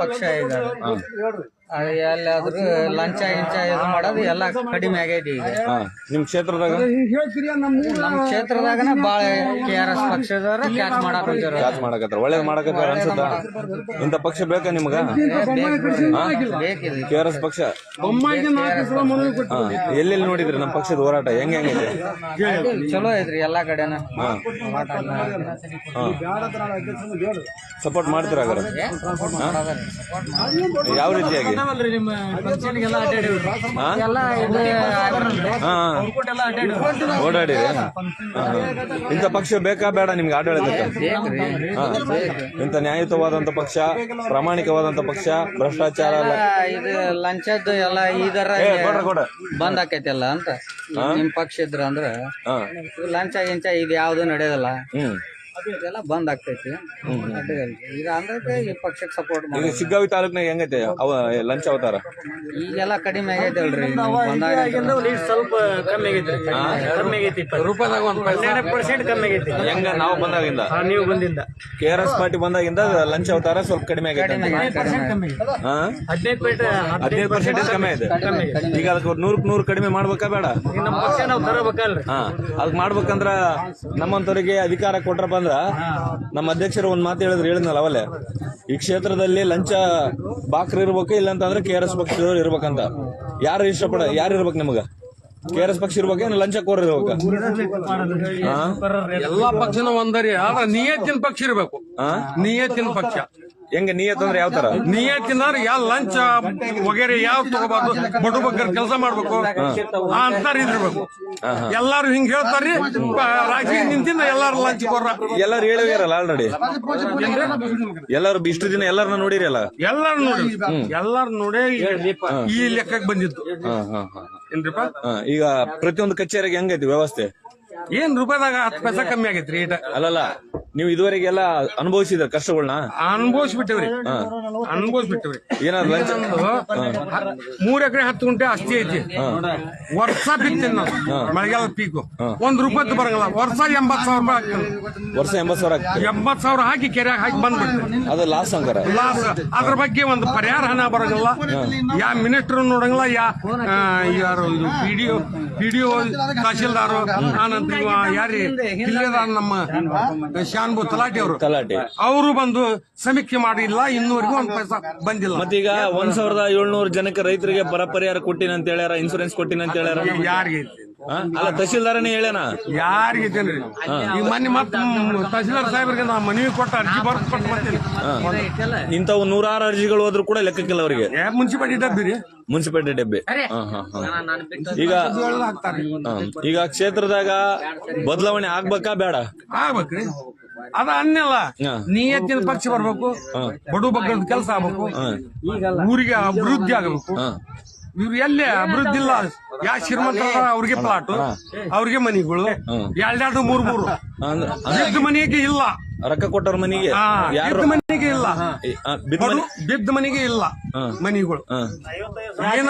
ಪಕ್ಷ ಇದ್ದಾರೆ. ಎಲ್ಲಾದ್ರೂ ಲಂಚ ಗಿಂಚ ಇದು ಮಾಡೋದು ಎಲ್ಲ ಕಡಿಮೆ ಆಗೈತಿ ಈಗ. ಹಾ ನಿಮ್ ಕ್ಷೇತ್ರದಾಗ? ನಮ್ಮ ಕ್ಷೇತ್ರದಾಗನ ಬಾಳ ಕೆ ಆರ್ ಎಸ್ ಪಕ್ಷದವ್ರ ಕ್ಯಾಚ್ ಮಾಡಕ್ ಕ್ಯಾಚ್ ಮಾಡಕತ್ತಾರ. ಒಳ್ಳೇದ್ ಮಾಡಕತ್ತಾರ ಅನ್ಸುತ್ತ? ಇಂತ ಪಕ್ಷ ಬೇಕಾ ನಿಮ್ಗ? ಬೇಕಿದೆ. ಕೆ ಆರ್ ಎಸ್ ಪಕ್ಷ? ಎಲ್ಲೆಲ್ಲಿ ನೋಡಿದ್ರಿ ನಮ್ಮ ಪಕ್ಷದ ಹೋರಾಟ? ಹೆಂಗ್ ಹೆಂಗೈತೆ ಚಲೋ ಐತ್ರಿ ಎಲ್ಲಾ ಕಡೆನ. ಹಾ. ಸಪೋರ್ಟ್ ಮಾಡ್ತೀರ ಯಾವ ರೀತಿಯಾಗಿ? ಎಲ್ಲ ಇದು ಹಾ ಓಡಾಡಿರಿ. ಇಂಥ ಪಕ್ಷ ಬೇಕಾ ಬೇಡ ನಿಮ್ಗೆ ಆಡಳಿತಕ್ಕೆ? ಹಾ. ಇಂಥ ನ್ಯಾಯಯುತವಾದಂತ ಪಕ್ಷ ಪ್ರಾಮಾಣಿಕವಾದಂತ ಪಕ್ಷ ಭ್ರಷ್ಟಾಚಾರ ಇದು ಲಂಚದ್ದು ಎಲ್ಲ ಇದರ ಏ ಕೊಡ್ರ ಕೊಡ ಬಂದ್ ಆಕೈತಿಲ್ಲ ಅಂತ? ನಿಮ್ ಪಕ್ಷ ಇದ್ರ ಅಂದ್ರ ಹಾ. ಲಂಚ ಗಿಂಚ ಇದು ಯಾವ್ದು ನಡೆಯೋದಿಲ್ಲ ಹ್ಮ್. ಇದೆಲ್ಲ ಬಂದ್ ಆಗ್ತೈತಿ. ಅಡ್ಡಿಗಲ್ರಿ. ಈಗ ಅಂದ್ರೆ ಈ ಪಕ್ಷಕ್ಕೆ ಸಪೋರ್ಟ್ ಈಗ ಮಾಡಿ ಸಿಗ್ಗಾವಿ ತಾಲೂಕ್ನಾಗ ಹೆಂಗೈತೆ ಅವ ಲಂಚ್ ಅವತಾರ? ಈಗೆಲ್ಲ ಕಡಿಮೆ ಆಗೈತಲ್ರಿ ಬಂದಾಗ ಸ್ವಲ್ಪ ಕಮ್ಮಿ ಆಗೈತಿ. ಕಮ್ಮಿ ಆಗೈತಿ ರೂಪಾಯಿದಾಗ ಒಂದ್ ಹನ್ನೆರಡು ಪರ್ಸೆಂಟ್ ಕಮ್ಮಿ ಆಗೈತಿ. ಹೆಂಗ ನಾವು ಬಂದಾಗಿಂದ? ಹಾ, ನೀವು ಬಂದಿಂದ. ಕೆ ಆರ್ ಎಸ್ ಪಾರ್ಟಿ ಬಂದಾಗಿಂದ ಲಂಚ್ ಅವತಾರ ಸ್ವಲ್ಪ ಕಡಿಮೆ ಆಗೈತೆ ಹಾ? ಹದಿನೈದು ಪೇಟ ಹದಿನೈದು ಪರ್ಸೆಂಟೇಜ್ ಕಮ್ಮಿ ಇದೆ ಈಗ ಅದಕ್ಕೆ ನೂರಕ್ಕೆ ನೂರು ಕಡಿಮೆ ಮಾಡ್ಬೇಕಾ ಬೇಡ? ನಮ್ಮ ಪಕ್ಷ ನಾವು ತರಬೇಕಲ್ರಿ. ಹಾ ಅದಕ್ಕೆ ಮಾಡ್ಬೇಕಂದ್ರ ನಮ್ಮಂತವರಿಗೆ ಅಧಿಕಾರ ಕೊಟ್ರಪ್ಪ ಅಂದ್ರ ನಮ್ಮ ಅಧ್ಯಕ್ಷರು ಒಂದ್ ಮಾತು ಹೇಳಿದ್ರು ಹೇಳಿದ್ನಲ್ಲ ಅವಲ್ಲೇ ಈ ಕ್ಷೇತ್ರದಲ್ಲಿ ಲಂಚ ಬಾಕ್ರ ಇರ್ಬೇಕು ಇಲ್ಲ ಅಂತಂದ್ರೆ ಕೆ ಆರ್ ಎಸ್ ಪಕ್ಷದವ್ರು ಇರ್ಬೇಕಂತ. ಯಾರು ಇಷ್ಟಪಡ ಯಾರು ಇರ್ಬೇಕು ನಿಮಗ? ಕೆ ಆರ್ ಎಸ್ ಪಕ್ಷ ಇರ್ಬೇಕು ಲಂಚ ಕೋರ್ ಇರ್ಬೇಕು? ಎಲ್ಲಾ ಪಕ್ಷನ ಒಂದರಿ ಆದ್ರೆ ನಿಯತ್ತಿನ ಪಕ್ಷ ಇರ್ಬೇಕು. ನಿಯತ್ತಿನ ಪಕ್ಷ. ಹೆಂಗ ನಿಯತ್ ಅಂದ್ರೆ ಯಾವ ತರ? ನಿಯತ್ತಿನ ಯಾವ ಲಂಚ ವಗೇರೆ ಯಾವ ತಗೋಬಾರ್ದು? ಬಡ ಬಗ್ಗರ್ ಕೆಲಸ ಮಾಡ್ಬೇಕು. ಆ ಅಂತಾರ ಇದಿರ್ಬೇಕು ಎಲ್ಲಾರು ಹಿಂಗ್ ಹೇಳ್ತಾರ್ರಿ. ರಾಜಕೀಯ ನಿಂತಿಂದ ಎಲ್ಲಾರು ಲಂಚ್ ಕೊಡ್ರ. ಎಲ್ಲಾರು ಹೇಳಿರಲ್ಲ ಆಲ್ರೆಡಿ ಎಲ್ಲಾರು ಇಷ್ಟು ದಿನ ಎಲ್ಲಾರನ್ನ ನೋಡಿರಲ್ಲ ಎಲ್ಲಾರು ನೋಡಿ ಎಲ್ಲಾರು ನೋಡಿ ಈ ಲೆಕ್ಕಕ್ಕೆ ಬಂದಿತ್ತು ಹಾ ಹಾ ಹಾ ಏನ್ರಿಪ್ಪ? ಈಗ ಪ್ರತಿಯೊಂದು ಕಚೇರಿಗೆ ಹೆಂಗೈತಿ ವ್ಯವಸ್ಥೆ? ಏನ್ ರೂಪಾಯಿದಾಗ ಹತ್ತು ಪೈಸಾ ಕಮ್ಮಿ ಆಗೈತ್ರಿ ಅಲ್ಲಲ್ಲ ನೀವು ಇದುವರೆಗೆಲ್ಲ ಅನುಭವಿಸಿದ ಕಷ್ಟಗಳನ್ನ ಅನ್ಭವಿಸ್ಬಿಟ್ಟವ್ರಿ. ಅನ್ಭವಿಸ್ಬಿಟ್ಟವ್ರಿ. ಏನಾದ್ರು ಲಂಚ ಮೂರ್ ಎಕರೆ ಹತ್ತು ಗುಂಟೆ ಅಷ್ಟೇ ಐತಿ. ವರ್ಷ ಬಿತ್ತೀನಿ ನಾವು. ಮಳೆಗಾಲ ಪೀಕು ಒಂದ್ ರೂಪಾಯಿ ಬರಂಗಿಲ್ಲ. ವರ್ಷ ಎಂಬತ್ ಸಾವಿರ ರೂಪಾಯಿ ಹಾಕ್ತೀನಿ ವರ್ಷ ಎಂಬತ್ ಸಾವಿರ ಎಂಬತ್ ಸಾವಿರ ಹಾಕಿ ಕೆರೆಯಾಗ ಹಾಕಿ ಬಂದ್ಬಿಡ್ತೀನಿ ಅದು ಲಾಸ್ ಅಂತಾರೆ ಲಾಸ್ ಅದ್ರ ಬಗ್ಗೆ ಒಂದು ಪರಿಹಾರ ಹಣ ಬರಂಗಲ್ಲ. ಯಾ ಮಿನಿಸ್ಟರ್ ನೋಡಂಗಿಲ್ಲ ಯಾ ಯಾರು ಇದು ಪಿಡಿಒ ಪಿಡಿಒ ತಹಶೀಲ್ದಾರು ಆನಂತರ ಇವ ಯಾರಿ ನಮ್ಮ ಶಾನ್ಬು ತಲಾಟಿ ಅವರು. ತಲಾಟಿ. ಅವರು ಬಂದು ಸಮೀಕ್ಷೆ ಮಾಡಿಲ್ಲ ಇನ್ನೂವರೆಗೂ ಒಂದ್ ಪೈಸಾ ಬಂದಿಲ್ಲ. ಮತ್ತೀಗ ಒಂದ್ ಸಾವಿರದ ಏಳ್ನೂರು ಜನಕ್ಕೆ ರೈತರಿಗೆ ಬರ ಪರಿಹಾರ ಕೊಟ್ಟಿನ ಅಂತ ಹೇಳ್ಯಾರ ಇನ್ಸೂರೆನ್ಸ್ ಕೊಟ್ಟಿನ ಅಂತ ಹೇಳ್ಯಾರ. ಯಾರಿಗೆ? ಅಲ್ಲ ತಹಶೀಲ್ದಾರನೇ ಹೇಳ್ಯಾನ? ಯಾರಿಗೆ ಐತೇನ್ರಿ ಈಗ ಮೊನ್ನೆ ಮತ್ತೆ ತಹಸೀಲ್ದಾರ್ ಸಾಹೇಬ್ರಿಗೆ ನಾ ಮನವಿ ಕೊಟ್ಟ ಅರ್ಜಿ ಬರ್ದು ಕೊಟ್ಟು ಬರ್ತೀನಿ ಇಂಥವು ನೂರಾರು ಅರ್ಜಿಗಳು ಹೋದ್ರು ಕೂಡ ಲೆಕ್ಕಕ್ಕಿಲ್ಲ ಅವರಿಗೆ. ಏ ಮುನ್ಸಿಪಾಲಿಟಿ ಡಬ್ಬಿ ರೀ. ಮುನ್ಸಿಪಾಲಿಟಿ ಡಬ್ಬೆ. ಹಾ, ಹಾ, ಹಾ. ಈಗ ಹಾಕ್ತಾರೆ ಹಾ. ಈಗ ಕ್ಷೇತ್ರದಾಗ ಬದಲಾವಣೆ ಆಗ್ಬೇಕಾ ಬೇಡ? ಆಗ್ಬೇಕ್ರಿ ಅದ ಅನ್ನಲ್ಲ. ಹಾ. ನಿಯತ್ತಿನ ಪಕ್ಷ ಬರ್ಬೇಕು. ಬಡು ಬಗ್ಗದ ಕೆಲಸ ಆಗ್ಬೇಕು. ಊರಿಗೆ ಅಭಿವೃದ್ಧಿ ಆಗಬೇಕು. ಹಾ. ಇವ್ರು ಎಲ್ಲಿ ಅಭಿವೃದ್ಧಿ ಇಲ್ಲ ಯಾ ಶ್ರೀಮಂತ ಅವ್ರಿಗೆ ಪ್ಲಾಟ್ ಅವ್ರಿಗೆ ಮನೆಗಳು ಎರಡೆರಡು ಮೂರ್ ಮೂರು ಮನೆಗೆ ಇಲ್ಲ. ರೊಕ್ಕ ಕೊಟ್ಟವ್ರ ಮನೆಗೆ? ಮನೆಗೆ ಇಲ್ಲ. ಬಿದ್ದ ಮನೆಗೆ ಇಲ್ಲ ಮನಿಗಳು. ಏನ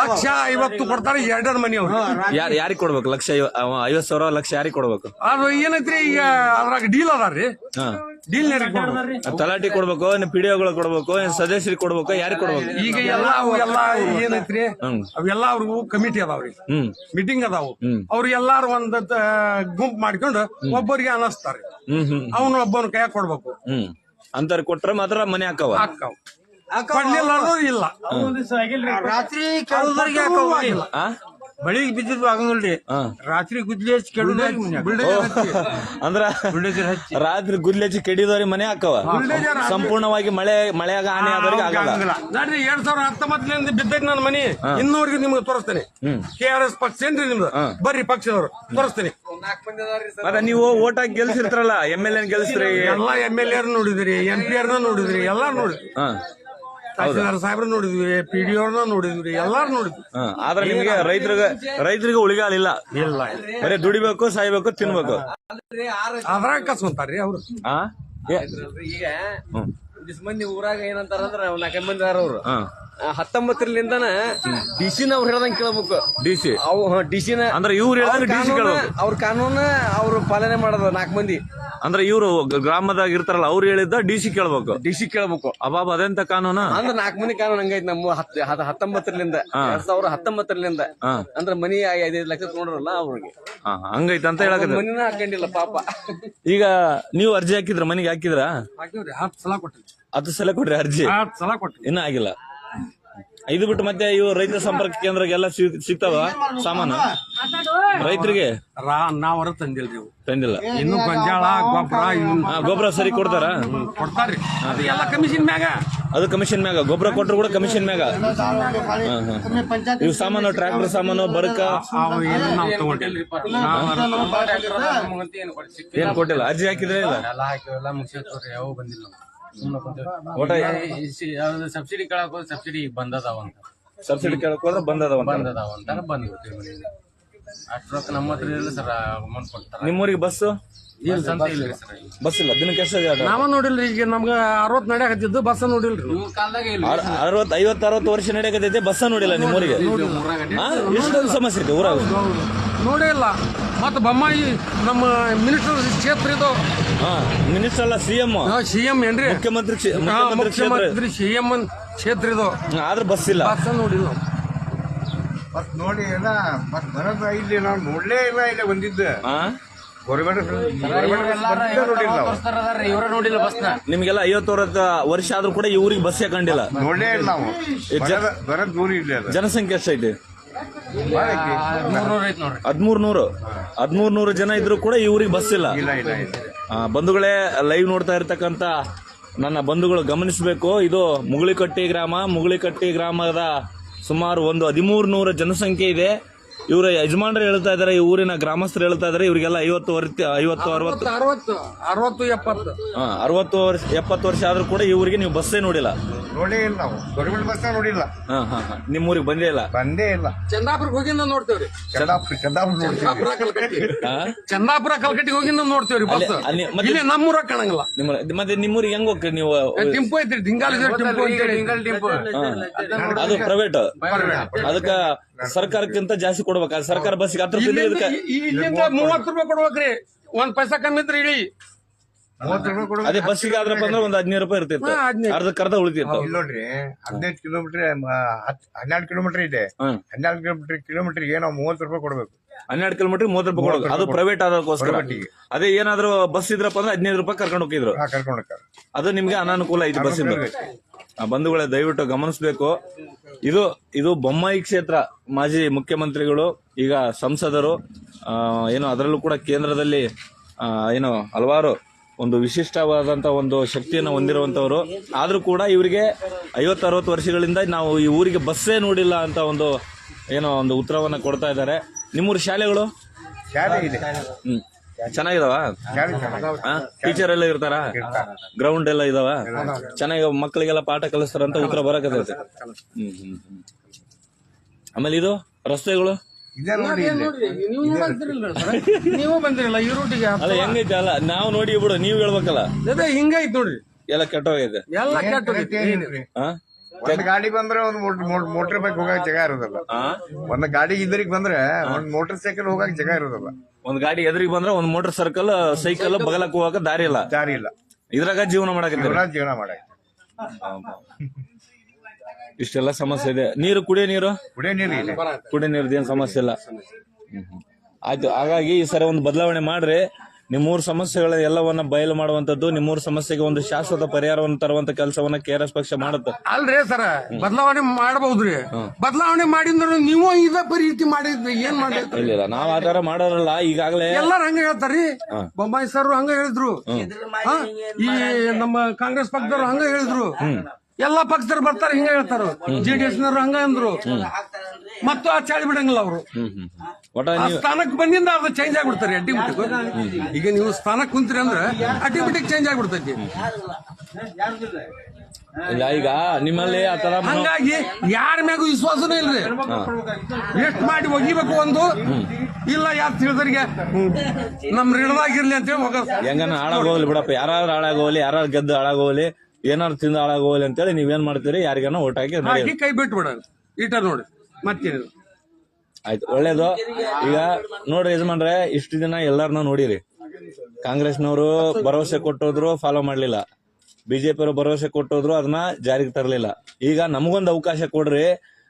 ಲಕ್ಷ ಐವತ್ತು ಕೊಡ್ತಾರೆ ಎರಡರ ಮನಿ ಅವ್ರು ಯಾರ್ ಯಾರಿಗ್ ಕೊಡ್ಬೇಕು? ಲಕ್ಷ ಐವತ್ ಸಾವಿರ ಲಕ್ಷ ಯಾರಿಗೆ ಕೊಡ್ಬೇಕು? ಅದು ಏನೈತ್ರಿ ಈಗ ಅದ್ರಾಗ ಡೀಲ್ ಅದಾರ್ರಿ. ಹಾ. ಡೀಲ್ ತಲಾಟಿ ಕೊಡ್ಬೇಕು ಏನ್ ಪಿಡಿಒಗಳು ಕೊಡ್ಬೇಕು ಏನ್ ಸದಸ್ಯರಿಗೆ ಕೊಡ್ಬೇಕು ಯಾರಿಗೆ ಕೊಡ್ಬೇಕು? ಈಗ ಎಲ್ಲ ಅವೆಲ್ಲ ಏನೈತ್ರಿ. ಅವೆಲ್ಲ ಅವ್ರಿಗೂ ಕಮಿಟಿ ಅದಾವ್ರಿ. ಹ್ಮ್. ಮೀಟಿಂಗ್ ಅದಾವು. ಅವ್ರ ಎಲ್ಲಾರು ಒಂದ್ ಗುಂಪು ಮಾಡ್ಕೊಂಡು ಒಬ್ಬರಿಗೆ ಅನಸ್ತಾರೆ ಹ್ಮ್ ಹ್ಮ್. ಅವನು ಒಬ್ಬನ ಕೈ ಕೊಡ್ಬೇಕು. ಹ್ಮ್. ಅಂತಾರ ಕೊಟ್ರ ಮಾತ್ರ ಮನೆ ಹಾಕವ ಇಲ್ಲ. ರಾತ್ರಿ ಆ? ಬೆಳಿಗ್ಗೆ ಬಿದ್ದಿದ್ದು ಆಗಂಗಿಲ್ರಿ ಹಾ. ರಾತ್ರಿ ಗುದ್ಲಿ ಹಚ್ಚಿ ಕೆಡುದವ್ರಿಗೆ ಅಂದ್ರ ರಾತ್ರಿ ಗುದ್ಲಿ ಹಚ್ಚಿ ಕೆಡಿದವ್ರಿಗೆ ಮನೆ ಹಾಕವ ಸಂಪೂರ್ಣವಾಗಿ ಮಳೆ ಮಳೆಯಾಗ ಹಾನಿ ಆದವ್ರಿಗೆ ಆಗಲ್ಲ. ನೋಡ್ರಿ ಎರಡ್ ಸಾವಿರದ ಹತ್ತೊಂಬತ್ತರಿಂದ ಬಿದ್ದೈತಿ ನನ್ನ ಮನಿ. ಇನ್ನೂವರೆಗೂ ನಿಮ್ಗೆ ತೋರಿಸ್ತೇನೆ. ಕೆ ಆರ್ ಎಸ್ ಪಕ್ಷ ಏನ್ರಿ ನಿಮ್ದು? ಬರ್ರಿ ಪಕ್ಷದವ್ರು. ತೋರಿಸ್ತೇನೆ. ಮತ್ತೆ ನೀವು ಓಟ್ ಹಾಕಿ ಗೆಲ್ಸಿರ್ತಾರಲ್ಲ ಎಂ ಎಲ್ ಎನ್ ಗೆಲ್ಸ್ರಿ. ಎಲ್ಲಾ ಎಂ ಎಲ್ ಎರ್ ನೋಡಿದ್ರಿ ಎಂ ಪಿ ಆರ್ನ ನೋಡಿದ್ರಿ ಎಲ್ಲಾ ನೋಡಿದ್ರಿ. ಹಾ. ತಹಸೀಲ್ದಾರ್ ಸಾಹೇಬ್ರ ನೋಡಿದ್ವಿ ಪಿ ಡಿ ಅವ್ರನ್ನ ನೋಡಿದ್ವಿ ಎಲ್ಲಾರು ನೋಡಿದ್ವಿ. ಹಾ. ಆದ್ರೆ ನಿಮ್ಗೆ ರೈತರಿಗೆ ರೈತರಿಗೆ ಉಳಿಗಾಲಿಲ್ಲ ಇಲ್ಲ ಬರೀ ದುಡಿಬೇಕು ಸಾಯ್ಬೇಕು ತಿನ್ಬೇಕು. ಅದ್ರಾಗ ಕಸ್ಕೊಂತಾರ್ರಿ ಅವ್ರು. ಏ, ಈಗ ಒಂದಿಸ್ ಮಂದಿ ಊರಾಗ ಏನಂತಾರಂದ್ರೆ ನಾಲ್ಕೈದು ಮಂದಿ ಅದಾರ ಅವ್ರು. ಹಾ. ಹತ್ತೊಂಬತ್ತರಲಿಂದನ ಡಿಸಿನ ಅವ್ರು ಹೇಳ್ದಂಗೆ ಕೇಳ್ಬೇಕು. ಡಿಸಿ ಅವು ಡಿಸಿನ ಅಂದ್ರೆ ಇವ್ರು ಹೇಳಿದ್ರೆ ಡಿ ಸಿ ಕೇಳ್ಬೇಕು. ಅವ್ರ ಕಾನೂನ ಅವ್ರು ಪಾಲನೆ ಮಾಡೋದು ನಾಲ್ಕು ಮಂದಿ. ಅಂದ್ರೆ ಇವರು ಗ್ರಾಮದಾಗ ಇರ್ತಾರಲ್ಲ ಅವ್ರು ಹೇಳಿದ್ದ ಡಿಸಿ ಕೇಳ್ಬೇಕು. ಡಿ ಸಿ ಕೇಳ್ಬೇಕು. ಅಬಾಬ್ ಅದೆಂತ ಕಾನೂನು? ಅಂದ್ರೆ ನಾಲ್ಕು ಮಂದಿ ಕಾನೂನು ಹಂಗೈತಿ ನಮ್ಮ ಹತ್ ಹತ್- ಹತ್ತೊಂಬತ್ತರಿಂದ ಎರಡ್ ಸಾವಿರ ಹತ್ತೊಂಬತ್ತರಿಂದ ಅಂದ್ರೆ ಮನಿ ಐದೈದು ಲಕ್ಷ ತಗೊಂಡ್ರಲ್ಲ ಅವ್ರಿಗೆ. ಹಾ, ಹಂಗೈತೆ ಅಂತ ಹೇಳಕತ್ತೀರ ಮನಿನ ಹಾಕೊಂಡಿಲ್ಲ ಪಾಪ. ಈಗ ನೀವು ಅರ್ಜಿ ಹಾಕಿದ್ರ ಮನೆಗೆ ಹಾಕಿದ್ರ? ಹಾಕಿವ್ರಿ ಹತ್ತು ಸಲ ಕೊಟ್ಟಿವಿ ಹತ್ತು ಸಲ ಕೊಡ್ರಿ ಅರ್ಜಿ? ಹತ್ತು ಸಲ ಕೊಟ್ಟಿವಿ ಇನ್ನ ಆಗಿಲ್ಲ. ಇದು ಬಿಟ್ಟು ಮತ್ತೆ ಇವು ರೈತ ಸಂಪರ್ಕ ಕೇಂದ್ರಗೆಲ್ಲ ಸಿಗ್- ಸಿಗ್ತಾವ ಸಾಮಾನು? ರೈತರಿಗೆ? ರಾ ನಾವರ ತಂದಿಲ್ಲ ಇವು. ತಂದಿಲ್ಲ. ಇನ್ನು ಗೊಂಜಾಳ ಗೊಬ್ಬರ ಗೊಬ್ಬರ ಸರಿ ಕೊಡ್ತಾರ? ಕೊಡ್ತಾರ್ರಿ. ಅದು ಎಲ್ಲ ಕಮಿಷನ್ ಮ್ಯಾಗ. ಅದು ಕಮಿಷನ್ ಮ್ಯಾಗ. ಗೊಬ್ಬರ ಕೊಟ್ಟರು ಕೂಡ ಕಮಿಷನ್ ಮ್ಯಾಗ. ಇವು ಸಾಮಾನು ಟ್ರಾಕ್ಟರ್ ಸಾಮಾನು ಬರಕ? ಏನು ನಾವು ಕೊಟ್ಟಿಲ್ಲ? ಅರ್ಜಿ ಹಾಕಿದ್ರೆ ಇಲ್ಲ? ಎಲ್ಲ ಹಾಕಿವೆಲ್ಲ ಮುಗಿಸೋರಿ ಯಾವ ಬಂದಿಲ್ಲ ಯಾವ್ದು? ಸಬ್ಸಿಡಿ ಕೇಳಕ್ ಹೋದ್ರೆ ಸಬ್ಸಿಡಿ ಬಂದದಾವ ಅಂತ. ಸಬ್ಸಿಡಿ ಕೇಳಕ್ ಹೋದ್ರೆ ಬಂದದ ಬಂದದಾವ ಅಂತಾರ ಬಂದ್ ಗೊತ್ತಿಲ್ಲ ಅಷ್ಟ್ ರೊಕ್ಕ ನಮ್ಮ ಹತ್ರ ಇಲ್ಲ ಸರ್ ಅಮೌಂಟ್ ಕೊಡ್ತಾರ. ನಿಮ್ಮೂರಿಗೆ ಬಸ್ ಇಲ್ರಿ ಸರ್ ಬಸ್ ಇಲ್ಲ. ದಿನಕ್ಕೆ ಎಷ್ಟು ಜನ? ನಾವ ನೋಡಿಲ್ರಿ ಈಗ ನಮ್ಗ ಅರವತ್ ನಡೆಯಕತ್ತಿದ್ದು ಬಸ್ ನೋಡಿಲ್ರಿ. ನಿಮ್ಮ ಕಾಲದಾಗ ಇಲ್ಲ ಅರ್- ಅರವತ್ ಐವತ್ ಅರವತ್ ವರ್ಷ ನಡೆಯಕತ್ತೈತೆ ಬಸ್ ನೋಡಿಲ್ಲ ನಿಮ್ಮೂರಿಗೆ? ಹಾ? ಎಷ್ಟೊಂದು ಸಮಸ್ಯೆ ಇದೆ ಊರಾಗ? ನೋಡೇ ಇಲ್ಲ. ಮತ್ತ ಬೊಮ್ಮಾಯಿ ನಮ್ಮ ಮಿನಿಸ್ಟರ್ ಕ್ಷೇತ್ರ ಇದು. ಹಾ ಮಿನಿಸ್ಟರ್ ಅಲ್ಲ ಸಿಎಂ ಸಿ ಎಂ ಏನ್ರಿ? ಮುಖ್ಯಮಂತ್ರಿ ಕ್ಷೇ- ಹಾ, ಮುಖ್ಯಮಂತ್ರಿ ಕ್ಷೇತ್ರ. ಮುಖ್ಯಮಂತ್ರಿ ಸಿ ಎಂ ಕ್ಷೇತ್ರ ಇದು. ಆದ್ರೆ ಬಸ್ ಇಲ್ಲ. ಬಸ್ ನೋಡಿಲ್ಲ ನಾವು. ಬಸ್ ನೋಡಿ ಎಲ್ಲ ಬಸ್ ಬರೋದು ಇಲ್ಲಿ ನಾವು ನೋಡ್ಲೇ ಇಲ್ಲ ಇಲ್ಲಿ ಬಂದಿದ್ದೆ. ಹಾ? ಗೌರ್ಮೆಂಟ್ ನೋಡಿಲ್ಲ ನಾವು ಇವ್ರ ನೋಡಿಲ್ಲ ಬಸ್ನ ನಿಮ್ಗೆಲ್ಲ ಐವತ್ತು ವರ್ಷ ಆದ್ರೂ ಕೂಡ ಈ ಊರಿಗೆ ಬಸ್ ಕಂಡಿಲ್ಲ ನೋಡ್ಲೇ ಇಲ್ಲ ನಾವು. ಬರೋದ- ಬರೋದ್ ದೂರ ಇಲ್ಲ ಅದು. ಜನಸಂಖ್ಯೆ ಎಷ್ಟೈತಿ ಹದ್ಮೂರ್ ನೂರು ಹದಿಮೂರು ನೂರು ಜನ ಇದ್ರು ಕೂಡ ಇವ್ರಿಗೆ ಬಸ್ ಇಲ್ಲ. ಬಂಧುಗಳೇ ಲೈವ್ ನೋಡ್ತಾ ಇರ್ತಕ್ಕಂತ ನನ್ನ ಬಂಧುಗಳು ಗಮನಿಸಬೇಕು. ಇದು ಮುಗುಳಿಕಟ್ಟಿ ಗ್ರಾಮ. ಮುಗುಳಿಕಟ್ಟಿ ಗ್ರಾಮದ ಸುಮಾರು ಒಂದು ಹದಿಮೂರು ನೂರ ಜನಸಂಖ್ಯೆ ಇದೆ. ಇವರ ಯಜಮಾನರು ಹೇಳ್ತಾ ಇದಾರೆ ಈ ಊರಿನ ಗ್ರಾಮಸ್ಥರು ಹೇಳ್ತಾ ಇದಾರೆ ಇವರಿಗೆಲ್ಲ ಐವತ್ತು ವರ್ಷ ಐವತ್ತು ಅರವತ್ತು. ಅರವತ್ತು ಅರವತ್ತು ಎಪ್ಪತ್ತು. ಅರವತ್ತು ವರ್ಷ ಎಪ್ಪತ್ತು ವರ್ಷ ಆದ್ರೂ ಕೂಡ ಇವರಿಗೆ ನೀವು ಬಸ್ಸೇ ನೋಡಿಲ್ಲ. ನೋಡೇ ಇಲ್ಲ ನಾವು. ಗೌರ್ಮೆಂಟ್ ಬಸ್ ನೋಡಿಲ್ಲ. ಹಾ ಹಾ ಹಾ. ನಿಮ್ಮ ಊರಿಗೆ ಬಂದೇ ಇಲ್ಲ? ಬಂದೇ ಇಲ್ಲ. ಚಂದಾಪುರಕ್ಕೆ ಹೋಗಿಂದ ನೋಡ್ತೇವ್ರಿ. ಚಂದಾಪುರ ಚಂದಾಪುರ ನೋಡ್ತೀವಿ ಚಂದಾಪುರ ಕಲ್ಕಟ್ಟಿ? ಚಂದಾಪುರ ಕಲ್ಕಟ್ಟಿಗೆ ಹೋಗಿಂದ ನೋಡ್ತೇವ್ರಿ ಬಸ್ ಅಲ್ಲಿ- ಅಲ್ಲಿ ಮತ್ತೆ- ಇಲ್ಲಿ ನಮ್ಮೂರ ಕಾಣಂಗಿಲ್ಲ. ನಿಮ್ಮ ಮತ್ತೆ ನಿಮ್ಮೂರಿಗೆ ಹೆಂಗ್ ಹೋಗ್ತೀರಿ ನೀವು? ಟಿಂಪು ಐತ್ರಿ ದಿಂಗಾಲಿ ಟಿಂಪು ಅಂತೇಳಿ. ಸಿಂಗಲ್ ಟಿಂಪು. ಹಾ. ಅದು ಪ್ರೈವೇಟ್ ಅದಕ್ಕ ಸರ್ಕಾರಕ್ಕಿಂತ ಜಾಸ್ತಿ ಕೊಡ್ಬೇಕು. ಸರ್ಕಾರ ಬಸ್ಸಿಗೆ ಹತ್ತು ರೂಪಾಯಿ ಇಲ್ಲಿಂದ ಇದಕ್ಕೆ ಈ- ಇಲ್ಲಿಂದ ಮೂವತ್ತು ರೂಪಾಯಿ ಕೊಡ್ಬೇಕ್ರಿ. ಒಂದ್ ಪೈಸಾ ಕಮ್ಮಿ ಇದ್ರಿ ಇಳಿ. ಅದೇ ಬಸ್ಸಿಗೆ ಆದ್ರಪ್ಪ ಅಂದ್ರೆ ಒಂದ್ ಹದಿನೈದು ರೂಪಾಯಿ ಇರ್ತಿತ್ತು. ಅರ್ಧಕ್ಕೆ ಅರ್ಧ ಉಳಿತಿತ್ತು. ಇಲ್ಲಿ ನೋಡ್ರಿ ಹದಿನೈದು ಕಿಲೋಮೀಟರ್ ಹನ್ನೆರಡು ಕಿಲೋಮೀಟರ್ ಇದೆ. ಹನ್ನೆರಡು ಕಿಲೋಮೀಟರ್ಗೆ ಏನೋ ಮೂವತ್ತು ರೂಪಾಯಿ ಕೊಡ್ಬೇಕು. ಹನ್ನೆರಡು ಕಿಲೋಮೀಟರ್ ಮೂವತ್ತು ರೂಪಾಯಿ ಕೊಡೋದು. ಅದು ಪ್ರೈವೇಟ್ ಆದಕ್ಕೋಸ್ಕರ ಅದೇ ಏನಾದ್ರು ಬಸ್ ಇದ್ರಪ್ಪ ಅಂದ್ರೆ ಹದಿನೈದು ರೂಪಾಯಿ ಕರ್ಕೊಂಡು ಹೋಗಿದ್ರು. ಅದು ನಿಮ್ಗೆ ಅನಾನುಕೂಲ ಐತಿ ಬಸ್ ಆ ಬಂಧುಗಳೇ ದಯವಿಟ್ಟು ಗಮನಿಸಬೇಕು. ಇದು ಇದು ಬೊಮ್ಮಾಯಿ ಕ್ಷೇತ್ರ ಮಾಜಿ ಮುಖ್ಯಮಂತ್ರಿಗಳು ಈಗ ಸಂಸದರು ಏನು ಅದರಲ್ಲೂ ಕೂಡ ಕೇಂದ್ರದಲ್ಲಿ ಏನು ಹಲವಾರು ಒಂದು ವಿಶಿಷ್ಟವಾದಂಥ ಒಂದು ಶಕ್ತಿಯನ್ನು ಹೊಂದಿರುವಂತವರು. ಆದರೂ ಕೂಡ ಇವರಿಗೆ ಐವತ್ತು ಅರವತ್ತು ವರ್ಷಗಳಿಂದ ನಾವು ಈ ಊರಿಗೆ ಬಸ್ಸೇ ನೋಡಿಲ್ಲ ಅಂತ ಒಂದು ಏನೋ ಒಂದು ಉತ್ತರವನ್ನು ಕೊಡ್ತಾ ಇದ್ದಾರೆ. ನಿಮ್ಮೂರು ಶಾಲೆಗಳು? ಹ್ಮ್. ಚೆನ್ನಾಗಿದಾವ? ಟೀಚರ್ ಎಲ್ಲ ಇರ್ತಾರ? ಗ್ರೌಂಡ್ ಎಲ್ಲ ಇದಾವ? ಚೆನ್ನಾಗಿ ಮಕ್ಕಳಿಗೆಲ್ಲ ಪಾಠ ಕಲಿಸ್ತಾರಂತ ಉತ್ತರ ಬರಕತ್ತೈತೆ. ಹ್ಮ್. ಆಮೇಲೆ ಇದು ರಸ್ತೆಗಳು? ಇದೇ ನೋಡಿ ಇಲ್ಲಿ. ನೀವು ಬಂದಿರಲ್ಲ ಈ ರೂಟಿಗೆ ಅಲ್ಲ ಹೆಂಗೈತೆ? ಅಲ್ಲ ನಾವು ನೋಡಿ ಬಿಡು ನೀವ್ ಹೇಳ್ಬೇಕಲ್ಲ. ಅದೇ ಹಿಂಗೈತ್ ನೋಡ್ರಿ. ಎಲ್ಲ ಕೆಟ್ಟೋಗೈತೆ. ಎಲ್ಲ ಕೆಟ್ಟ ಏನಿಲ್ರಿ. ಒಂದ್ ಗಾಡಿ ಬಂದ್ರೆ ಒಂದ್ ಮೋಟರ್ ಬೈಕ್ ಹೋಗಕ್ ಜಾಗ ಇರೋದಲ್ಲ. ಆ? ಒಂದ್ ಗಾಡಿ ಇದ್ರಿಗೆ ಬಂದ್ರೆ ಒಂದ್ ಮೋಟರ್ ಸೈಕಲ್ ಹೋಗಕ್ ಜಾಗ ಇರೋದಲ್ಲ. ಒಂದ್ ಗಾಡಿ ಎದುರಿಗೆ ಬಂದ್ರೆ ಒಂದ್ ಮೋಟರ್ ಸರ್ಕಲ್ ಸೈಕಲ್ ಬಗಲಕ್ ಹೋಗಕ ದಾರಿ ಇಲ್ಲ. ದಾರಿ ಇಲ್ಲ. ಇದ್ರಾಗ ಜೀವನ ಮಾಡಕತ್ತೀರಿ? ಜೀವನ ಮಾಡಕ್ ಇಷ್ಟೆಲ್ಲ ಸಮಸ್ಯೆ ಇದೆ. ನೀರು ಕುಡಿಯೋ ನೀರು? ಕುಡಿಯೋ ನೀರು ಕುಡಿಯೋ ನೀರ್ದು ಏನ್ ಸಮಸ್ಯೆ ಇಲ್ಲ. ಆಯ್ತು ಹಾಗಾಗಿ ಈ ಸರಿ ಒಂದು ಬದಲಾವಣೆ ಮಾಡ್ರಿ. ನಿಮ್ಮೂರು ಸಮಸ್ಯೆಗಳ ಎಲ್ಲವನ್ನ ಬಯಲು ಮಾಡುವಂತದ್ದು ನಿಮ್ಮೂರ ಸಮಸ್ಯೆಗೆ ಒಂದು ಶಾಶ್ವತ ಪರಿಹಾರವನ್ನು ತರುವಂತ ಕೆಲಸವನ್ನ ಕೆ ಆರ್ ಎಸ್ ಪಕ್ಷ ಮಾಡುತ್ತೆ. ಅಲ್ರಿ ಸರ ಬದಲಾವಣೆ ಮಾಡಬಹುದ್ರಿ ಬದಲಾವಣೆ ಮಾಡಿದ್ರು ನೀವು ಇದ ರೀತಿ ಮಾಡಿದ್ರಿ ಏನ್ ಮಾಡಿ ಇಲ್ಲ ನಾವ್ ಆತರ ಮಾಡೋರಲ್ಲ ಈಗಾಗಲೇ ಎಲ್ಲಾರು ಹಂಗ ಹೇಳ್ತಾರ್ರಿ. ಬೊಮ್ಮಾಯಿ ಸರ್ ಹಂಗ ಹೇಳಿದ್ರು? ಈ ನಮ್ಮ ಕಾಂಗ್ರೆಸ್ ಪಕ್ಷದವ್ರು ಹಂಗ ಹೇಳಿದ್ರು. ಎಲ್ಲಾ ಪಕ್ಷದವ್ರು ಬರ್ತಾರೆ ಹಿಂಗ ಹೇಳ್ತಾರ. ಜೆ ಡಿ ಎಸ್ ನವರು ಹಂಗ ಅಂದ್ರು. ಮತ್ತು ಆ ಚಾಳಿ ಬಿಡಂಗಿಲ್ಲ ಅವರು. ಆ ಸ್ಥಾನಕ್ಕೆ ಬಂದಿಂದ ಅದು ಚೇಂಜ್ ಆಗ್ಬಿಡ್ತಾರೆ ಅಡ್ಡಿಬಿಟ್ಟಿಗೆ ಈಗ ನೀವು ಸ್ಥಾನಕ್ಕೆ ಕುಂತ್ರಿ ಅಂದ್ರೆ ಅಡ್ಡಿಬಿಟ್ಟಿಗೆ ಚೇಂಜ್ ಆಗ್ಬಿಡ್ತೈತಿ. ಇಲ್ಲ. ಈಗ ನಿಮ್ಮಲ್ಲಿ ಆತರ ಹಂಗಾಗಿ ಯಾರ ಮ್ಯಾಗೂ ವಿಶ್ವಾಸನೂ ಇಲ್ರಿ. ಎಷ್ಟು ಮಾಡಿ ಒಗಿಬೇಕು ಒಂದು? ಇಲ್ಲ ಯಾರು ತಿಳಿದ್ರಿಗೆ? ನಮ್ ರಿಡದಾಗಿರ್ಲಿ ಅಂತ ಹೇಳಿ ಹೋಗ ಹೆಂಗನ ಹಾಳಾಗೋಗ್ಲಿ ಬಿಡಪ್ಪ. ಯಾರು ಹಾಳಾಗೋಗ್ಲಿ ಯಾರು ಗೆದ್ದು ಹಾಳಾಗೋಗ್ಲಿ ಏನಾರು ತಿಂದ ಹಾಳಾಗೋಗಲಿ ಅಂತೇಳಿ ನೀವೇನ್ ಮಾಡ್ತೀರಿ? ಯಾರಿಗಾನ ಓಟ್ ಹಾಕಿ ಕೈ ಬಿಟ್ಟು ಬಿಡೋದು ಈಟ ನೋಡಿ. ಮತ್ತೇನಿಲ್ಲ. ಆಯ್ತು ಒಳ್ಳೇದು. ಈಗ ನೋಡ್ರಿ ಯಜಮಾನ್ರೆ ಇಷ್ಟು ದಿನ ಎಲ್ಲಾರನ್ನ ನೋಡಿರಿ. ಕಾಂಗ್ರೆಸ್ನವರು ಭರವಸೆ ಕೊಟ್ಟೋದ್ರು ಫಾಲೋ ಮಾಡ್ಲಿಲ್ಲ. ಬಿಜೆಪಿ ಅವರು ಭರವಸೆ ಕೊಟ್ಟೋದ್ರು ಅದನ್ನ ಜಾರಿಗೆ ತರಲಿಲ್ಲ. ಈಗ ನಮಗೊಂದು ಅವಕಾಶ ಕೊಡ್ರಿ.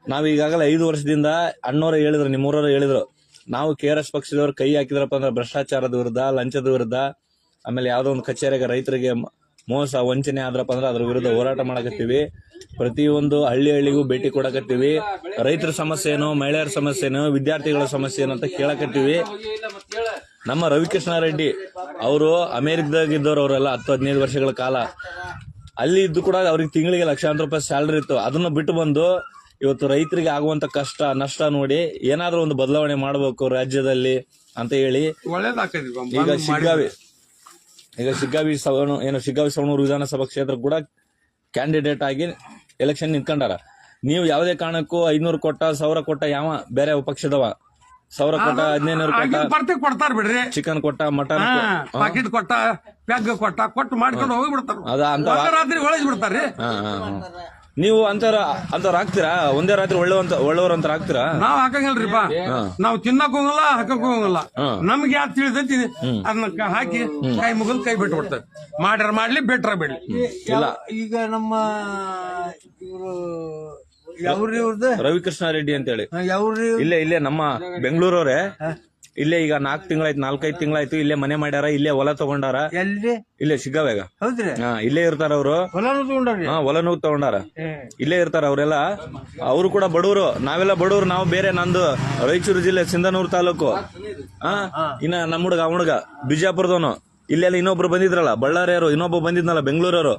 ನಾವ್ ಈಗಾಗಲೇ ಐದು ವರ್ಷದಿಂದ ಅಣ್ಣವ್ರ ಹೇಳಿದ್ರು ನಿಮ್ಮೂರವ್ರು ಹೇಳಿದ್ರು. ನಾವು ಕೆ ಆರ್ ಎಸ್ ಪಕ್ಷದವ್ರು ಕೈ ಹಾಕಿದ್ರಪ್ಪ ಅಂದ್ರೆ ಭ್ರಷ್ಟಾಚಾರದ ವಿರುದ್ಧ ಲಂಚದ ವಿರುದ್ಧ ಆಮೇಲೆ ಯಾವ್ದೋ ಒಂದು ಕಚೇರಿಗೆ ರೈತರಿಗೆ ಮ- ಮೋಸ ವಂಚನೆ ಆದ್ರಪ್ಪ ಅಂದ್ರೆ ಅದ್ರ ವಿರುದ್ಧ ಹೋರಾಟ ಮಾಡಕತ್ತೀವಿ. ಪ್ರತಿಯೊಂದು ಹಳ್ಳಿ ಹಳ್ಳಿಗೂ ಭೇಟಿ ಕೊಡಕತ್ತೀವಿ. ರೈತರ ಸಮಸ್ಯೆ ಏನು ಮಹಿಳೆಯರ ಸಮಸ್ಯೆ ಏನು ವಿದ್ಯಾರ್ಥಿಗಳ ಸಮಸ್ಯೆ ಏನು ಅಂತ ಕೇಳಕತ್ತೀವಿ. ನಮ್ಮ ರವಿಕೃಷ್ಣ ರೆಡ್ಡಿ ಅವರು ಅಮೆರಿಕದಾಗ ಇದ್ದವ್ರು ಅವರೆಲ್ಲ ಹತ್ತು ಹದಿನೈದು ವರ್ಷಗಳ ಕಾಲ. ಅಲ್ಲಿ ಇದ್ದು ಕೂಡ ಅವ್ರಿಗೆ ತಿಂಗಳಿಗೆ ಲಕ್ಷಾಂತರ ರೂಪಾಯಿ ಸ್ಯಾಲ್ರಿ ಇತ್ತು. ಅದನ್ನ ಬಿಟ್ಟು ಬಂದು ಇವತ್ತು ರೈತರಿಗೆ ಆಗುವಂತ ಕಷ್ಟ ನಷ್ಟ ನೋಡಿ ಏನಾದ್ರೂ ಒಂದು ಬದಲಾವಣೆ ಮಾಡಬೇಕು ರಾಜ್ಯದಲ್ಲಿ ಅಂತ ಹೇಳಿ ಈಗ ಶಿಗ್ಗಾವಿ ಈಗ ಶಿಗ್ಗಾವಿ ಸವಣೂ ಏನು ಶಿಗ್ಗಾವಿ ಸವಣೂರು ವಿಧಾನಸಭಾ ಕ್ಷೇತ್ರ ಕೂಡ ಕ್ಯಾಂಡಿಡೇಟ್ ಆಗಿ ಎಲೆಕ್ಷನ್ ನಿಂತ್ಕೊಂಡಾರ. ನೀವು ಯಾವುದೇ ಕಾರಣಕ್ಕೂ ಐನೂರು ಕೊಟ್ಟ ಸಾವಿರ ಕೊಟ್ಟ ಯಾವ ಬೇರೆ ಪಕ್ಷದವ ಸಾವಿರ ಕೊಟ್ಟ ಹದಿನೈನೂರು ಕೊಟ್ಟ ಕೊಡ್ತಾರ ಬಿಡ್ರಿ. ಚಿಕನ್ ಕೊಟ್ಟ ಮಟನ್ ಪ್ಯಾಕೆಟ್ ಕೊಟ್ಟ ಪ್ಯಾಗ್ ಕೊಟ್ಟ ಕೊಟ್ಟು ಮಾಡ್ಕೊಂಡು ಹೋಗಿ ಬಿಡ್ತಾರ ಅದ ಅಂತ ರಾತ್ರಿ ಒಳಗೆ ಬಿಡ್ತಾರ್ರಿ. ನೀವು ಅಂತಾರ ಅಂತಾರ ಹಾಕ್ತೀರಾ? ಒಂದೇ ರಾತ್ರಿ ಒಳ್ಳೆವಂತ ಒಳ್ಳೆಯವ್ರ ಅಂತ ಹಾಕ್ತೀರಾ? ನಾವ್ ಹಾಕಂಗಿಲ್ರಿಪ್ಪ. ನಾವ್ ತಿನ್ನಕ್ ಹೋಗಲ್ಲ ಹಾಕಕ್ ಹೋಗಲ್ಲ. ನಮ್ಗೆ ಯಾವ್ದು ತಿಳಿದೈತಿ ಅದನ್ನ ಹಾಕಿ ಕೈ ಮುಗಿದ್ ಕೈ ಬಿಟ್ಟು ಬಿಡ್ತಾರೆ. ಮಾಡ್ರ ಮಾಡ್ಲಿ ಬೆಟ್ರ ಬಿಡ್ಲಿ. ಇಲ್ಲ. ಈಗ ನಮ್ಮ ಇವರು ಯಾವ್ರಿ ಇವ್ರದ್ದು ರವಿಕೃಷ್ಣ ರೆಡ್ಡಿ ಅಂತ ಹೇಳಿ ಯಾವ್ರಿ ಇಲ್ಲೇ ಇಲ್ಲೇ ನಮ್ಮ ಬೆಂಗಳೂರವ್ರೆ. ಇಲ್ಲೇ ಈಗ ನಾಲ್ಕು ತಿಂಗಳಾಯ್ತು ನಾಲ್ಕೈದು ತಿಂಗಳಾಯ್ತು ಇಲ್ಲೇ ಮನೆ ಮಾಡ್ಯಾರ ಇಲ್ಲೇ ಹೊಲ ತಗೊಂಡಾರ. ಇಲ್ಲೇ ಶಿಗ್ಗಾವ್ಯಾಗ ಹೌದ್ರಿ? ಹಾ ಇಲ್ಲೇ ಇರ್ತಾರ ಅವರು. ಹೊಲನು ತಗೊಂಡ್ರಿ ಹಾ ಹೊಲನೂ ತಗೊಂಡಾರ. ಇಲ್ಲೇ ಇರ್ತಾರ ಅವರೆಲ್ಲ. ಅವರು ಕೂಡ ಬಡವರು. ನಾವೆಲ್ಲ ಬಡವರು ನಾವು ಬೇರೆ ನಂದು ರಾಯಚೂರು ಜಿಲ್ಲೆ ಸಿಂಧನೂರು ತಾಲೂಕು. ಹಾ ಇನ್ನ ನಮ್ಮ ಹುಡುಗ ಹುಡುಗ ಬಿಜಾಪುರದವನು. ಇಲ್ಲೆಲ್ಲ ಇನ್ನೊಬ್ರು ಬಂದಿದ್ರಲ್ಲ ಬಳ್ಳಾರಿಯವರು ಇನ್ನೊಬ್ಬ ಬಂದಿದ್ನಲ್ಲ ಬೆಂಗಳೂರವರು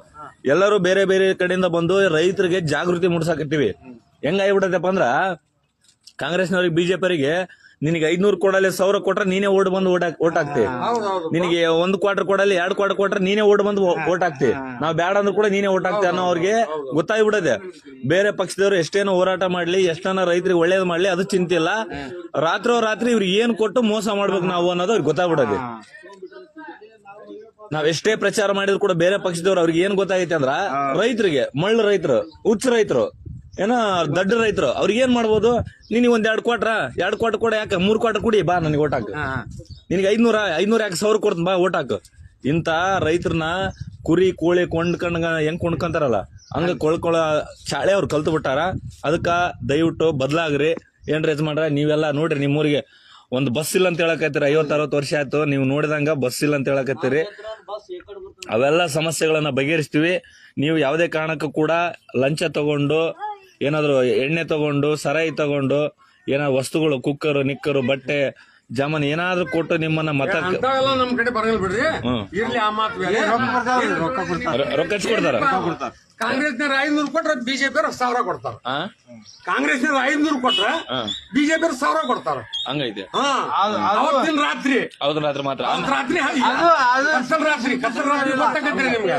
ಎಲ್ಲರೂ ಬೇರೆ ಬೇರೆ ಕಡೆಯಿಂದ ಬಂದು ರೈತರಿಗೆ ಜಾಗೃತಿ ಮೂಡಿಸಾಕತ್ತೀವಿ ಹೆಂಗಾಗ್ಬಿಡತ್ತಪ್ಪ ಅಂದ್ರ ಕಾಂಗ್ರೆಸ್ನವ್ರಿಗೆ ಬಿಜೆಪಿಯವರಿಗೆ ನಿನಗೆ ಐದ್ನೂರು ಕೊಡಲಿ ಸಾವಿರ ಕೊಟ್ರೆ ನೀನೇ ಓಡ್ ಬಂದು ಓಟ್ ಹಾಕ್- ಓಟ್ ಹಾಕ್ತಿ. ನಿನಗೆ ಒಂದು ಕ್ವಾರ್ಟರ್ ಕೊಡಲಿ ಎರಡು ಕ್ವಾರ್ಟರ್ ಕೊಟ್ರೆ ನೀನೇ ಓಡ್ ಬಂದು ಓಟ್ ಹಾಕ್ತಿ. ನಾವ್ ಬ್ಯಾಡ ಅಂದ್ರೂ ಕೂಡ ನೀನೇ ಓಟ್ ಹಾಕ್ತಿ ಅನ್ನೋ ಅವ್ರಿಗೆ ಗೊತ್ತಾಗ್ಬಿಡದೆ ಬೇರೆ ಪಕ್ಷದವ್ರು ಎಷ್ಟೇನೋ ಹೋರಾಟ ಮಾಡ್ಲಿ ಎಷ್ಟನ ರೈತರಿಗೆ ಒಳ್ಳೇದ್ ಮಾಡ್ಲಿ ಅದು ಚಿಂತೆ ಇಲ್ಲ. ರಾತ್ರೋ ರಾತ್ರಿ ಇವ್ರಿಗೆ ಏನ್ ಕೊಟ್ಟು ಮೋಸ ಮಾಡ್ಬೇಕು ನಾವು ಅನ್ನೋದು ಅವ್ರಿಗೆ ಗೊತ್ತಾಗ್ಬಿಡದೆ ನಾವ್ ಎಷ್ಟೇ ಪ್ರಚಾರ ಮಾಡಿದ್ರು ಕೂಡ ಬೇರೆ ಪಕ್ಷದವ್ರು ಅವ್ರಿಗೆ ಏನ್ ಗೊತ್ತಾಗೈತೆ ಅಂದ್ರ ರೈತರಿಗೆ ಮಳ್ಳ ರೈತರು ಹುಚ್ಚ ರೈತರು ಏನೋ ದಡ್ಡ ರೈತರು ಅವ್ರಿಗೆ ಏನ್ ಮಾಡ್ಬೋದು? ನೀನ್ ಒಂದ್ ಎರಡ್ ಕ್ವಾಟ್ರ ಎರಡ್ ಕ್ವಾಟ್ರ್ ಕೂಡ ಯಾಕೆ? ಮೂರ್ ಕ್ವಾಟ್ರ್ ಕುಡಿ ಬಾ ನನಗೆ ಓಟ್ ಹಾಕು. ನಿನಗೆ ಐದ್ನೂರ ಐದ್ನೂರ ಯಾಕೆ ಸಾವಿರ ಕೊಡ್ತೀನಿ ಬಾ ಓಟ್ ಹಾಕು. ಇಂತ ರೈತರನ್ನ ಕುರಿ ಕೋಳಿ ಕೊಂಡ್ಕೊಂಡ್ ಹೆಂಗ್ ಕೊಂಡ್ಕೊಂತಾರಲ್ಲ? ಹಂಗ ಕೊಳ್ಕೊಳ ಶಾಲೆ ಅವ್ರು ಕಲ್ತು ಬಿಟ್ಟಾರ. ಅದಕ್ಕ ದಯವಿಟ್ಟು ಬದ್ಲಾಗ್ರಿ. ಏನ್ ರೈತ ಮಾಡ್ರ ನೀವೆಲ್ಲ ನೋಡ್ರಿ ನಿಮ್ಮೂರಿಗೆ. ಒಂದು ಬಸ್ ಇಲ್ಲ ಅಂತ ಹೇಳಕತ್ತೀರಿ ಐವತ್ ಅರವತ್ತು ವರ್ಷ ಆಯ್ತು ನೀವು ನೋಡಿದಂಗ ಬಸ್ ಇಲ್ಲ ಅಂತ ಹೇಳಕತ್ತೀರಿ. ಅವೆಲ್ಲ ಸಮಸ್ಯೆಗಳನ್ನ ಬಗೆಹರಿಸ್ತೀವಿ. ನೀವು ಯಾವುದೇ ಕಾರಣಕ್ಕೂ ಕೂಡ ಲಂಚ ತಗೊಂಡು ಏನಾದ್ರು ಎಣ್ಣೆ ತಗೊಂಡು ಸರಾಯಿ ತಗೊಂಡು ಏನಾದ್ರು ವಸ್ತುಗಳು ಕುಕ್ಕರ್ ನಿಕ್ಕರು ಬಟ್ಟೆ ಜಾಮನ್ ಏನಾದ್ರೂ ಕೊಟ್ಟು ನಿಮ್ಮನ್ನ ಮತ ನಮ್ ಕಡೆ ಬರಂಗಿಲ್ಲ ಬಿಡ್ರಿ. ಇರ್ಲಿ ಆ ಮಾತು ಬೇರೆ. ರೊ- ರೊಕ್ಕ ಕೊಡ್ತಾರ? ಕಾಂಗ್ರೆಸ್ ಐದ್ನೂರು ಕೊಟ್ರೆ ಬಿಜೆಪಿ ಸಾವಿರ ಕೊಡ್ತಾರ. ಆ? ಕಾಂಗ್ರೆಸ್ನವ್ರು ಐದ್ನೂರು ಕೊಟ್ರ ಬಿಜೆಪಿ ಸಾವಿರ ಕೊಡ್ತಾರ. ಹಂಗೈತೆ. ಅವತ್ತಿನ ರಾತ್ರಿ. ಹೌದು ರಾತ್ರಿ ಮಾತ್ರ. ಅವತ್ ರಾತ್ರಿ ಕತ್ತಲ್ ರಾತ್ರಿ ಕತ್ತಲ್ ರಾತ್ರಿ ಗೊತ್ತಾಗತ್ರಿ ನಿಮ್ಗೆ.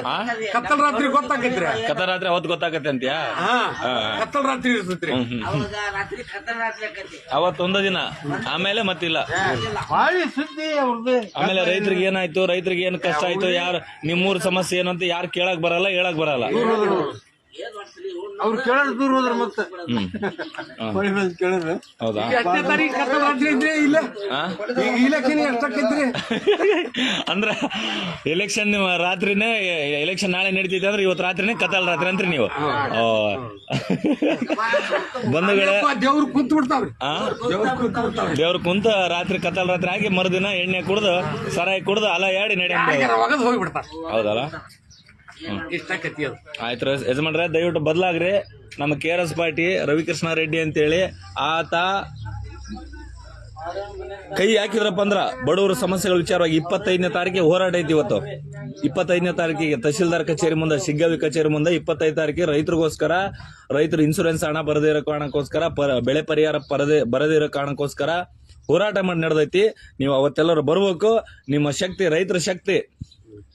ಕತ್ತಲ್ ರಾತ್ರಿ ಗೊತ್ತಾಗತ್ರಿ ಕತ್ತಲ್ ರಾತ್ರಿ ಅವತ್ತು ಗೊತ್ತಾಗತ್ತೆ ಅಂತ ಕತ್ತಲ್ ರಾತ್ರಿ ಇರ್ತೈತ್ರಿ. ಅವತ್ತೊಂದ ದಿನ. ಆಮೇಲೆ ಮತ್ತಿಲ್ಲ. ಆಮೇಲೆ ರೈತರಿಗೆ ಏನಾಯ್ತು? ರೈತರಿಗೆ ಏನ್ ಕಷ್ಟ ಆಯ್ತು? ಯಾರು ನಿಮ್ಮೂರ್ ಸಮಸ್ಯೆ ಏನು ಅಂತ ಯಾರು ಕೇಳಕ್ ಬರಲ್ಲ ಹೇಳಕ್ ಬರಲ್ಲ. ಅವ್ರು ಕೇಳೋರು ದೂರ ಹೋದ್ರ ಮತ್ತೆ. ಹೊಳಿ ಬಂದ್ ಕೇಳಿದ್ರು. ಹೌದಾ? ಎಷ್ಟನೇ ತಾರೀಕು ಕರ್ತ ಇದ್ರಿ ಇಲ್ಲ. ಆ? ಈಗ ಇಲೆಕ್ಷನ್ ಎಷ್ಟಕ್ಕಿದ್ರಿ? ಅಂದ್ರ ಎಲೆಕ್ಷನ್ ರಾತ್ರಿನೇ ಎಲೆಕ್ಷನ್ ನಾಳೆ ನಡೀತೈತೆ ಅಂದ್ರೆ ಇವತ್ತು ರಾತ್ರಿನೇ ಕತಲ್ ರಾತ್ರಿ ಅಂತ್ರಿ ನೀವು. ಓ. ಬಂಧುಗಳೇ ದೇವ್ರು ಕುಂತ್ ಬಿಡ್ತಾವ್ರಿ ಆ? ದೇವ್ರು ಕುಂತ್ ಬಿಡ್ತಾವ್ರಿ ದೇವ್ರ ಕುಂತ ರಾತ್ರಿ ಕತಾಲ್ ರಾತ್ರಿ ಆಗಿ ಮರುದಿನ ಎಣ್ಣೆ ಕುಡ್ದು ಸರಾಯಿ ಕುಡ್ದು ಅಲ ಯಾಡಿ ನಡೆಯ ಒಗದ್ ಹೋಗ್ಬಿಡ್ತಾರ. ಹೌದಲ್ಲ? ಇಷ್ಟಕ್ಕತಿ ಅದು. ಆಯ್ತು ಯಜಮಾನ್ರ ಯಜಮಾನ್ರೆ ದಯವಿಟ್ಟು ಬದಲಾಗ್ರಿ. ನಮ್ಮ K R S party Ravikrishna Reddy ಅಂತೇಳಿ ಆತ ಕೈ ಹಾಕಿದ್ರಪ್ಪ ಅಂದ್ರ ಬಡವರ ಸಮಸ್ಯೆಗಳ ವಿಚಾರವಾಗಿ ಇಪ್ಪತ್ತೈದನೇ ತಾರೀಕಿಗೆ ಹೋರಾಟ ಐತಿ ಇವತ್ತು. ಇಪ್ಪತ್ತೈದನೇ ತಾರೀಕಿಗೆ ತಹಶೀಲ್ದಾರ್ ಕಚೇರಿ ಮುಂದೆ ಶಿಗ್ಗಾವಿ ಕಚೇರಿ ಮುಂದೆ ಇಪ್ಪತ್ತೈದು ತಾರೀಕಿಗೆ ರೈತರಿಗೋಸ್ಕರ ರೈತರು ಇನ್ಸೂರೆನ್ಸ್ ಹಣ ಬರದೇ ಇರೋ ಕಾರಣಕ್ಕೋಸ್ಕರ ಬೆಳೆ ಪರಿಹಾರ ಬರದೇ ಬರದೇ ಇರೋ ಕಾರಣಕ್ಕೋಸ್ಕರ ಹೋರಾಟ ಮಾಡಿ ನಡೆದೈತಿ. ನೀವು ಅವತ್ತೆಲ್ಲರೂ ಬರ್ಬೇಕು. ನಿಮ್ಮ ಶಕ್ತಿ ರೈತರ ಶಕ್ತಿ.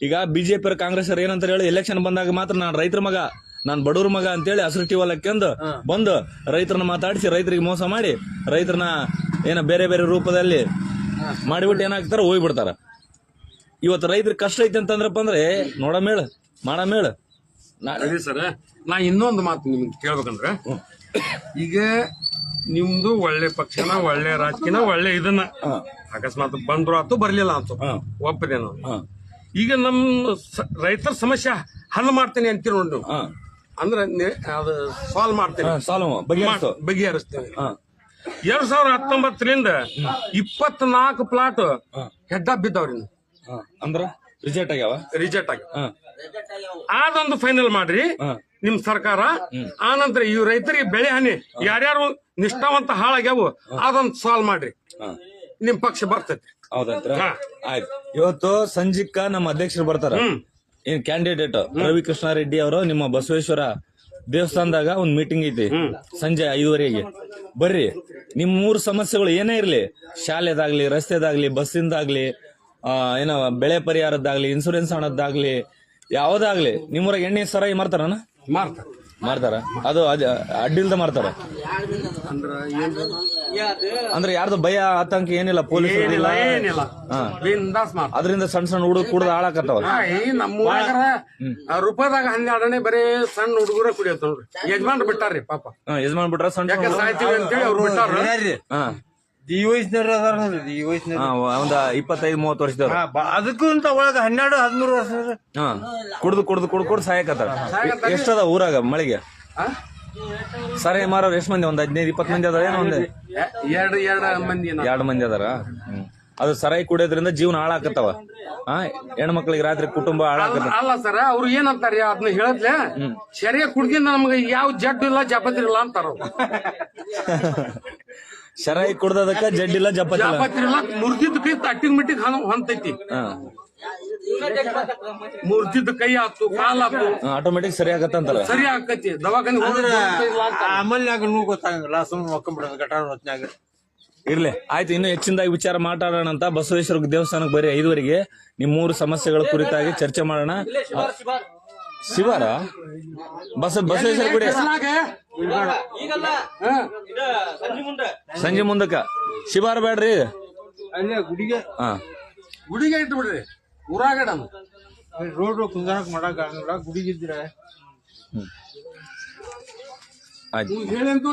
ಈಗ ಬಿಜೆಪಿ ಕಾಂಗ್ರೆಸ್ ಅವ್ರು ಏನಂತ ಹೇಳಿ ಎಲೆಕ್ಷನ್ ಬಂದಾಗ ಮಾತ್ರ ನಾನು ರೈತರ ಮಗ ನಾನ್ ಬಡವ್ರ ಮಗ ಅಂತೇಳಿ ಹಸಿರು ಹೊಲಕ್ಕೆಂದು ಬಂದು ರೈತರನ್ನ ಮಾತಾಡಿಸಿ ರೈತರಿಗೆ ಮೋಸ ಮಾಡಿ ರೈತರನ್ನ ಏನ ಬೇರೆ ಬೇರೆ ರೂಪದಲ್ಲಿ ಮಾಡಿಬಿಟ್ಟು ಏನಾಗ್ತಾರ ಹೋಗ್ಬಿಡ್ತಾರ. ಇವತ್ತು ರೈತರ ಕಷ್ಟ ಐತೆ ಅಂತಂದ್ರಪ್ಪ ಅಂದ್ರೆ ನೋಡಮೇಳ ಮಾಡಮೇಳ ಮಾಡ ಮೇಳ. ನಾ ಸರಿ ನಾ ಇನ್ನೊಂದು ಮಾತು ನಿಮ್ಗೆ ಕೇಳ್ಬೇಕಂದ್ರೆ ಈಗ ನಿಮ್ದು ಒಳ್ಳೆ ಪಕ್ಷನ ಒಳ್ಳೆ ರಾಜಕೀಯನ ಒಳ್ಳೆ ಇದನ್ನ ಅಕಸ್ಮಾತ್ ಬಂದ್ರು ಆತು ಬರ್ಲಿಲ್ಲ ಆತು ಒಪ್ಪದೆ ನಾವು ಹಾ. ಈಗ ನಮ್ಮ ರೈತರ ಸಮಸ್ಯೆ ಹಲ್ ಮಾಡ್ತೇನೆ ಅಂತೀರ ನೋಡಿ ನೀವು? ಅಂದ್ರೆ ಅದು ಸಾಲ್ವ್ ಮಾಡ್ತೇನೆ. ಸಾಲ್ವ್ ಬಗೆಹರಿಸ್ತು ಬಗೆಹರಿಸ್ತೇವೆ ಹಾ. ಎರಡ್ ಸಾವಿರ ಹತ್ತೊಂಬತ್ತರಿಂದ ಇಪ್ಪತ್ನಾಲ್ಕು ಪ್ಲಾಟ್ ಹೆಡ್ಡ ಬಿದ್ದವ್ರಿ ಅಂದ್ರ ರಿಜೆಕ್ಟ್ ಆಗ್ಯಾವ? ರಿಜೆಕ್ಟ್ ಆಗಿ ಹಾ. ಅದೊಂದು ಫೈನಲ್ ಮಾಡ್ರಿ. ನಿಮ್ ಸರ್ಕಾರ ಆ ನಂತರ ಇವ್ ರೈತರಿಗೆ ಬೆಳೆ ಹಾನಿ ಯಾರ್ಯಾರು ನಿಷ್ಠಾವಂತ ಹಾಳಾಗ್ಯಾವು ಅದೊಂದು ಸಾಲ್ವ್ ಮಾಡ್ರಿ. ನಿಮ್ ಪಕ್ಷ ಬರ್ತೈತಿ. ಹೌದಂತ್ರ ಆಯ್ತು. ಇವತ್ತು ಸಂಜಿಕ್ಕ ನಮ್ಮ ಅಧ್ಯಕ್ಷರು ಬರ್ತಾರ. ಏನ್ ಕ್ಯಾಂಡಿಡೇಟ್ ರವಿ ಕೃಷ್ಣಾರೆಡ್ಡಿ ಅವರು ನಿಮ್ಮ ಬಸವೇಶ್ವರ ದೇವಸ್ಥಾನದಾಗ ಒಂದ್ ಮೀಟಿಂಗ್ ಐತಿ ಸಂಜೆ ಐದುವರೆಗೆ. ಬರ್ರಿ. ನಿಮ್ ಮೂರು ಸಮಸ್ಯೆಗಳು ಏನೇ ಇರ್ಲಿ ಶಾಲೆದಾಗ್ಲಿ ರಸ್ತೆದಾಗ್ಲಿ ಬಸ್ಸಿಂದಾಗ್ಲಿ ಆ ಏನೋ ಬೆಳೆ ಪರಿಹಾರದ್ದಾಗ್ಲಿ ಇನ್ಸೂರೆನ್ಸ್ ಹಣದ್ದಾಗ್ಲಿ ಯಾವ್ದಾಗ್ಲಿ ನಿಮ್ಮೂರಾಗ ಎಣ್ಣೆ ಸರಾಯಿ ಮಾರ್ತಾರನ? ಮಾಡ್ತಾರೆ ಮಾಡ್ತಾರ? ಅದು ಅದ್ ಅಡ್ಡಿಲ್ದ ಮಾಡ್ತಾರ. ಅಂದ್ರ ಏನ್ ಅಂದ್ರೆ ಯಾರ್ದು ಭಯ ಆತಂಕ ಏನಿಲ್ಲ ಪೊಲೀಸ್ ಏನಿಲ್ಲ ಏನಿಲ್ಲ. ಬಿಂದಾಸ್ ಅದರಿಂದ ಸಣ್ಣ ಸಣ್ಣ ಹುಡುಗ ಕುಡ್ದು ಹಾಳಾಕತ್ತವ ಆ, ಈ ನಮ್ಮ ಊರಾಗರ ಆ ರೂಪಾಯಿದಾಗ ಹನ್ನೆರಡನೇ ಬರೀ ಸಣ್ಣ ಹುಡುಗರ ಕುಡಿಯತ್ತ ನೋಡ್ರಿ ಯಜಮಾನ್ ಬಿಟ್ಟಾರ್ರಿ ಪಾಪ. ಯಜಮಾನ್ ಬಿಟ್ರ ಸಣ್ಣ ಯಾಕೆ ಸಾಯ್ತೀವಿ ಅಂತೇಳಿ ಅವ್ರು ಬಿಟ್ಟಾರ ಹಾ. ಈ ವಯಸ್ಸಿನವ್ರು ಅದಾರ ನೋಡ್ರಿ ಈ ವಯಸ್ಸಿನ ಒಂದ ಇಪ್ಪತ್ತೈದು ಮೂವತ್ತು ವರ್ಷದವ್ರು. ಅದಕ್ಕೂ ಅಂತ ಒಳಗ ಹನ್ನೆರಡು ಹದಿಮೂರು ವರ್ಷ ಹಾ ಕುಡ್ದು ಕುಡ್ದು ಕುಡ್ ಕುಡ್ ಸಾಯಕತ್ತಾರ. ಎಷ್ಟದ ಊರಾಗ ಮಳಿಗೆ? ಸರಿ ಮಾರೋರು ಎಷ್ಟ್ ಮಂದಿ ಒಂದ್ ಹದಿನೈದು ಇಪ್ಪತ್ತು ಮಂದಿ ಅದಾರ ಏನೋ ಒಂದ್? ಎರಡು ಎರಡು ಮಂದಿ ಎರಡು ಮಂದಿ ಅದಾರ? ಅದು ಸರಾಯಿ ಕುಡಿಯೋದ್ರಿಂದ ಜೀವನ ಹಾಳಾಕತ್ತವ? ಹಾ ಹೆಣ್ಮಕ್ಳಿಗೆ ರಾತ್ರಿ ಕುಟುಂಬ ಹಾಳಾಕತ್ತ ಅಲ್ಲ ಸರ್ ಅವ್ರು ಏನಂತಾರ ಅದನ್ನ ಹೇಳದ್ಲೆ? ಸರಿಯಾಗಿ ಕುಡ್ದಿಂದ ನಮ್ಗೆ ಯಾವ ಜಡ್ಡು ಇಲ್ಲ ಜಪದಿರಲ್ಲ ಇಲ್ಲ ಅಂತಾರ ಸರಾಯಿ ಕುಡ್ದದಕ್ಕ ಜಡ್ಡಿಲ್ಲ ಜಪ್ಪತ್ತಿಲ್ಲ. ಜಪತಿ ಇಲ್ಲ ಮುರ್ದಿದ್ ಕೈ ತಟ್ಟಿಗ್ ಮಿಟ್ಟಿಗೆ ಹೊಂತೈತಿ. ಹಾ. ಮುರ್ದಿದ್ ಕೈ ಆತು ಕಾಲ್ ಆತು. ಆಟೋಮೆಟಿಕ್ ಸರಿ ಆಗತ್ತಂತಾರ ಸರಿ ಆಕತಿ ದವಾಖಾನೆ. ಆಮೇಲೆ ನೂ ಗೊತ್ತಾಗಂಗಿಲ್ಲ. ಸುಮ್ಮನೆ ಮಕ್ಕೊಂಡ್ಬಿಡೋದು ಗಟಾರ ಇರ್ಲಿ. ಆಯ್ತು ಇನ್ನು ಹೆಚ್ಚಿನದಾಗಿ ವಿಚಾರ ಮಾತಾಡೋಣ ಅಂತ ಬಸವೇಶ್ವರ ದೇವಸ್ಥಾನಕ್ಕೆ ಬರೀ ಐದುವರೆಗೆ ನಿಮ್ಮ ಮೂರು ಸಮಸ್ಯೆಗಳ ಕುರಿತಾಗಿ ಚರ್ಚೆ ಮಾಡೋಣ. ಶಿವಾರ? ಬಸ ಬಸವೇಶ್ವರ ಗುಡಿ. ಬಿಸ್ಲಾಗ? ಹಾ. ಸಂಜೆ ಮುಂದಕ್ಕ. ಶಿವಾರ ಬೇಡ್ರಿ ಅಲ್ಲೇ ಗುಡಿಗೆ. ಹಾ. ಗುಡಿಗೆ ಇಟ್ಬಿಡ್ರಿ ಊರಾಗಡ ರೋಡ್ ಕುಂದಾಕ್ ಮಾಡಕ್ ಆಗಂಗಿಲ್ಲ ಗುಡಿಗಿದ್ರೆ ಆಯ್ತು ಹೇಳಿ ಅಂತ